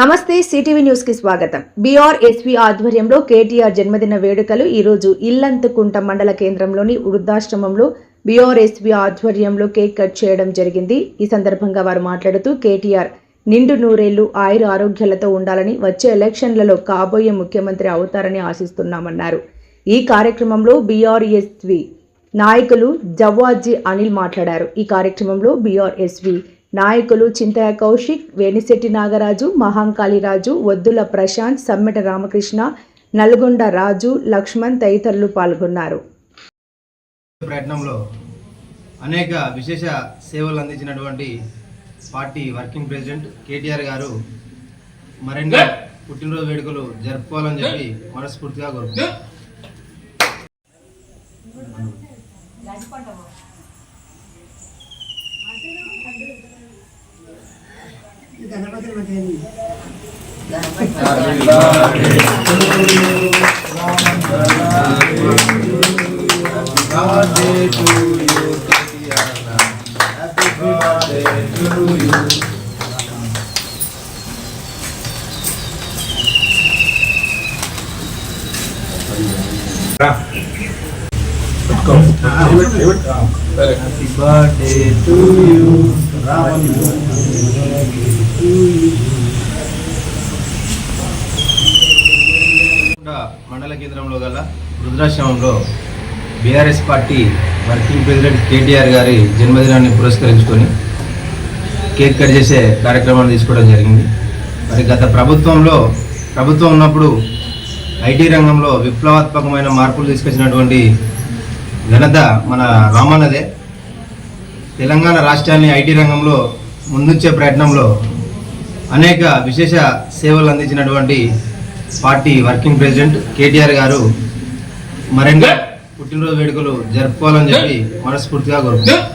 నమస్తే సిటీవీ న్యూస్కి స్వాగతం. బీఆర్ఎస్వి ఆధ్వర్యంలో కేటీఆర్ జన్మదిన వేడుకలు ఈరోజు ఇల్లంతకుంట మండల కేంద్రంలోని వృద్ధాశ్రమంలో బీఆర్ఎస్వి ఆధ్వర్యంలో కేక్ కట్ చేయడం జరిగింది. ఈ సందర్భంగా వారు మాట్లాడుతూ కేటీఆర్ నిండు నూరేళ్ళు ఆయుర ఆరోగ్యాలతో ఉండాలని వచ్చే ఎలక్షన్లలో కాబోయే ముఖ్యమంత్రి అవుతారని ఆశిస్తున్నామన్నారు. ఈ కార్యక్రమంలో బీఆర్ఎస్వి నాయకులు జవ్వాజీ అనిల్ మాట్లాడారు. ఈ కార్యక్రమంలో బీఆర్ఎస్వి నాయకులు చింతయ కౌశిక్ వేణిశెట్టి నాగరాజు మహాంకాళిరాజు వద్దుల ప్రశాంత్ సమ్మెట రామకృష్ణ నల్గొండ రాజు లక్ష్మణ్ తదితరులు పాల్గొన్నారు. ప్రయత్నంలో అనేక విశేష సేవలు అందించినటువంటి పార్టీ వర్కింగ్ ప్రెసిడెంట్ కేటీఆర్ గారు మరిన్ని పుట్టినరోజు వేడుకలు జరుపుకోవాలని చెప్పి మనస్ఫూర్తిగా కోరుకుంటున్నాను ಗಣಪತಿ ಬದಲಿ Happy birthday to you, Raman. మండల కేంద్రంలో గల రుద్రాశ్రమంలో BRS party working president KTR గారి జన్మదినాన్ని పురస్కరించుకొని కేక్ కట్ చేసే కార్యక్రమాన్ని తీసుకోవడం జరిగింది. మరి గత ప్రభుత్వంలో ప్రభుత్వం ఉన్నప్పుడు ఐటీ రంగంలో విప్లవాత్మకమైన మార్పులు తీసుకొచ్చినటువంటి ఘనత మన రామన్నదే. తెలంగాణ రాష్ట్రాన్ని ఐటీ రంగంలో ముందుంచే ప్రయత్నంలో అనేక విశేష సేవలు అందించినటువంటి పార్టీ వర్కింగ్ ప్రెసిడెంట్ కేటీఆర్ గారు మరిన్ని పుట్టినరోజు వేడుకలు జరుపుకోవాలని చెప్పి మనస్ఫూర్తిగా కోరుకుంటున్నాను